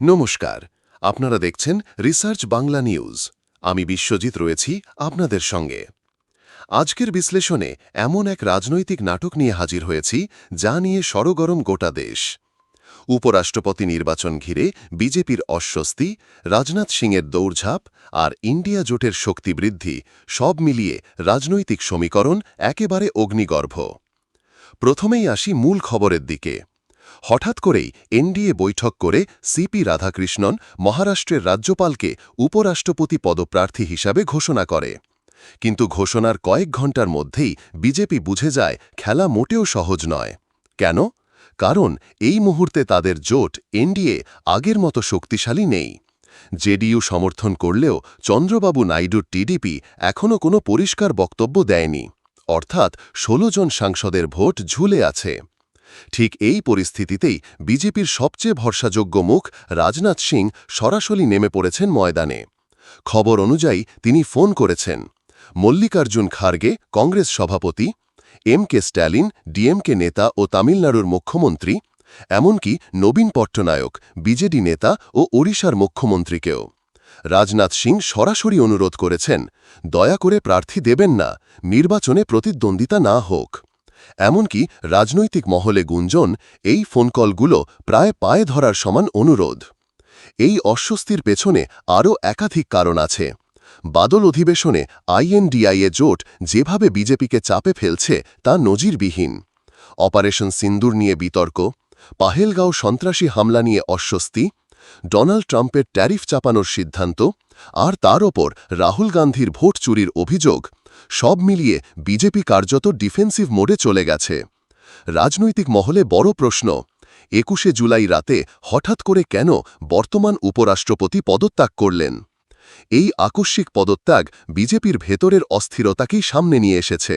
নমস্কার, আপনারা দেখছেন রিসার্চ বাংলা নিউজ। আমি বিশ্বজিৎ রয়েছি আপনাদের সঙ্গে। আজকের বিশ্লেষণে এমন এক রাজনৈতিক নাটক নিয়ে হাজির হয়েছি, যা নিয়ে সরগরম গোটা দেশ। উপরাষ্ট্রপতি নির্বাচন ঘিরে বিজেপির অস্বস্তি, রাজনাথ সিংয়ের দৌড়ঝাঁপ আর ইন্ডিয়া জোটের শক্তি বৃদ্ধি সব মিলিয়ে রাজনৈতিক সমীকরণ একেবারে অগ্নিগর্ভ। প্রথমেই আসি মূল খবরের দিকে। হঠাৎ করেই এনডিএ বৈঠক করে সিপি রাধাকৃষ্ণন মহারাষ্ট্রের রাজ্যপালকে উপরাষ্ট্রপতি পদপ্রার্থী হিসাবে ঘোষণা করে। কিন্তু ঘোষণার কয়েক ঘণ্টার মধ্যেই বিজেপি বুঝে যায় খেলা মোটেও সহজ নয়। কেন? কারণ এই মুহূর্তে তাদের জোট এনডিএ আগের মতো শক্তিশালী নেই। জেডিইউ সমর্থন করলেও চন্দ্রবাবু নাইডুর টিডিপি এখনও কোনো পরিষ্কার বক্তব্য দেয়নি। অর্থাৎ ১৬ জন সাংসদের ভোট ঝুলে আছে। ঠিক এই পরিস্থিতিতেই বিজেপির সবচেয়ে ভরসাযোগ্য মুখ রাজনাথ সিং সরাসরি নেমে পড়েছেন ময়দানে। খবর অনুযায়ী তিনি ফোন করেছেন। মল্লিকার্জুন খার্গে কংগ্রেস সভাপতি, এম কে স্ট্যালিন ডিএমকে নেতা ও তামিলনাড়ুর মুখ্যমন্ত্রী, এমনকি নবীন পট্টনায়ক, বিজেডি নেতা ও ওড়িশার মুখ্যমন্ত্রীকেও। রাজনাথ সিং সরাসরি অনুরোধ করেছেন, দয়া করে প্রার্থী দেবেন না, নির্বাচনে প্রতিদ্বন্দ্বিতা না হোক। এমনকি রাজনৈতিক মহলে গুঞ্জন, এই ফোন কলগুলো প্রায় পায়ে ধরার সমান অনুরোধ। এই অস্বস্তির পেছনে আরও একাধিক কারণ আছে। বাদল অধিবেশনে আইএনডিআইএ জোট যেভাবে বিজেপিকে চাপে ফেলছে তা নজিরবিহীন। অপারেশন সিন্দুর নিয়ে বিতর্ক, পাহেলগাঁও সন্ত্রাসী হামলা নিয়ে অস্বস্তি, ডোনাল্ড ট্রাম্পের ট্যারিফ চাপানোর সিদ্ধান্ত, আর তার ওপর রাহুল গান্ধীর ভোট চুরির অভিযোগ সব মিলিয়ে বিজেপি কার্যত ডিফেন্সিভ মোডে চলে গেছে। রাজনৈতিক মহলে বড় প্রশ্ন, একুশে জুলাই রাতে হঠাৎ করে কেন বর্তমান উপরাষ্ট্রপতি পদত্যাগ করলেন? এই আকস্মিক পদত্যাগ বিজেপির ভেতরের অস্থিরতাকেই সামনে নিয়ে এসেছে।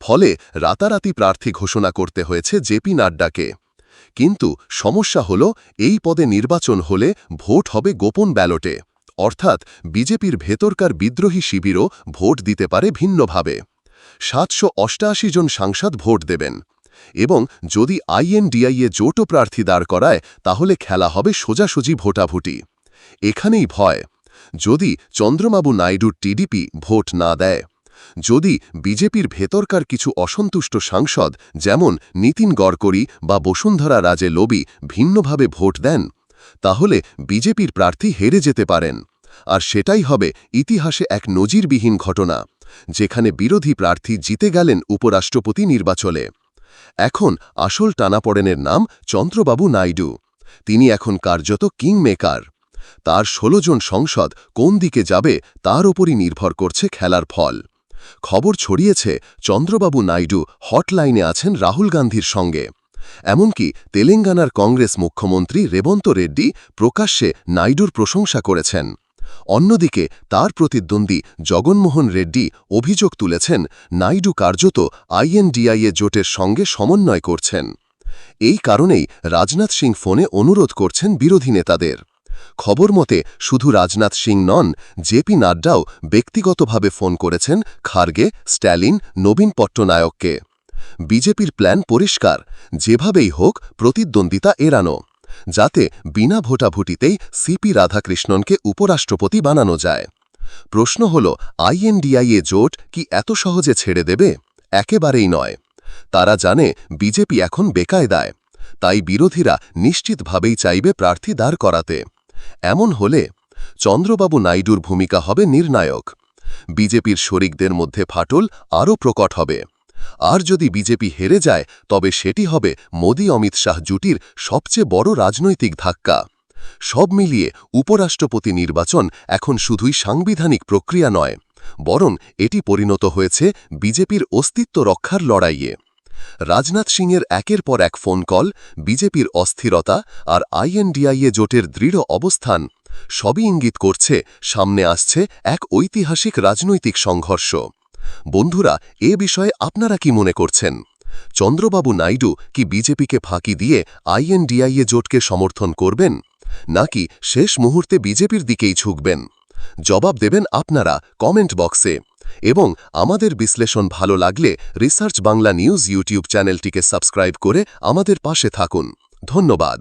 ফলে রাতারাতি প্রার্থী ঘোষণা করতে হয়েছে জেপি নাড্ডাকে। কিন্তু সমস্যা হল, এই পদে নির্বাচন হলে ভোট হবে গোপন ব্যালটে। অর্থাৎ বিজেপির ভেতরকার বিদ্রোহী শিবিরও ভোট দিতে পারে ভিন্নভাবে। সাতশো অষ্টাশি জন সাংসদ ভোট দেবেন। এবং যদি আইএনডিআইএ জোটও প্রার্থী দাঁড় করায়, তাহলে খেলা হবে সোজাসুজি ভোটাভুটি। এখানেই ভয়। যদি চন্দ্রবাবু নাইডুর টিডিপি ভোট না দেয়, যদি বিজেপির ভেতরকার কিছু অসন্তুষ্ট সাংসদ, যেমন নীতিন গড়করি বা বসুন্ধরা রাজে লবি, ভিন্নভাবে ভোট দেন তাহলে বিজেপির প্রার্থী হেরে যেতে পারেন। আর সেটাই হবে ইতিহাসে এক নজিরবিহীন ঘটনা, যেখানে বিরোধী প্রার্থী জিতে গেলেন উপরাষ্ট্রপতি নির্বাচনে। এখন আসল টানাপড়েনের নাম চন্দ্রবাবু নাইডু। তিনি এখন কার্যত কিং মেকার তার ১৬ জন সংসদ কোন দিকে যাবে তার ওপরই নির্ভর করছে খেলার ফল। খবর ছড়িয়েছে চন্দ্রবাবু নাইডু হটলাইনে আছেন রাহুল গান্ধীর সঙ্গে। এমনকি তেলেঙ্গানার কংগ্রেস মুখ্যমন্ত্রী রেবন্ত রেড্ডি প্রকাশ্যে নাইডুর প্রশংসা করেছেন। অন্যদিকে তার প্রতিদ্বন্দ্বী জগনমোহন রেড্ডি অভিযোগ তুলেছেন, নাইডু কার্যত আইএনডিআইএ জোটের সঙ্গে সমন্বয় করছেন। এই কারণেই রাজনাথ সিং ফোনে অনুরোধ করছেন বিরোধী নেতাদের। খবর মতে, শুধু রাজনাথ সিং নন জেপি নাড্ডাও ব্যক্তিগতভাবে ফোন করেছেন খার্গে, স্ট্যালিন, নবীন পট্টনায়ককে। বিজেপির প্ল্যান পরিষ্কার, যেভাবেই হোক প্রতিদ্বন্দ্বিতা এড়ানো, যাতে বিনা ভোটাভুটিতেই সিপি রাধাকৃষ্ণনকে উপরাষ্ট্রপতি বানানো যায়। প্রশ্ন হল, আইএনডিআইএ জোট কি এত সহজে ছেড়ে দেবে? একেবারেই নয়। তারা জানে বিজেপি এখন বেকায়দায়, তাই বিরোধীরা নিশ্চিতভাবেই চাইবে প্রার্থী দাঁড় করাতে। এমন হলে চন্দ্রবাবু নাইডুর ভূমিকা হবে নির্ণায়ক। বিজেপির শরিকদের মধ্যে ফাটল আরও প্রকট হবে। আর যদি বিজেপি হেরে যায়, তবে সেটি হবে মোদী অমিত শাহ জুটির সবচেয়ে বড় রাজনৈতিক ধাক্কা। সব মিলিয়ে উপরাষ্ট্রপতি নির্বাচন এখন শুধুই সাংবিধানিক প্রক্রিয়া নয়, বরং এটি পরিণত হয়েছে বিজেপির অস্তিত্ব রক্ষার লড়াইয়ে। রাজনাথ সিংয়ের একের পর এক ফোন কল, বিজেপির অস্থিরতা আর আইএনডিআইএ জোটের দৃঢ় অবস্থান সবই ইঙ্গিত করছে সামনে আসছে এক ঐতিহাসিক রাজনৈতিক সংঘর্ষ। বন্ধুরা, এ বিষয়ে আপনারা কি মনে করছেন? চন্দ্রবাবু নাইডু কি বিজেপিকে ফাঁকি দিয়ে আইএনডিআইএ জোটকে সমর্থন করবেন? নাকি শেষ মুহূর্তে বিজেপির দিকেই ঝুঁকবেন? জবাব দেবেন আপনারা কমেন্ট বক্সে। এবং আমাদের বিশ্লেষণ ভালো লাগলে রিসার্চ বাংলা নিউজ ইউটিউব চ্যানেলটিকে সাবস্ক্রাইব করে আমাদের পাশে থাকুন। ধন্যবাদ।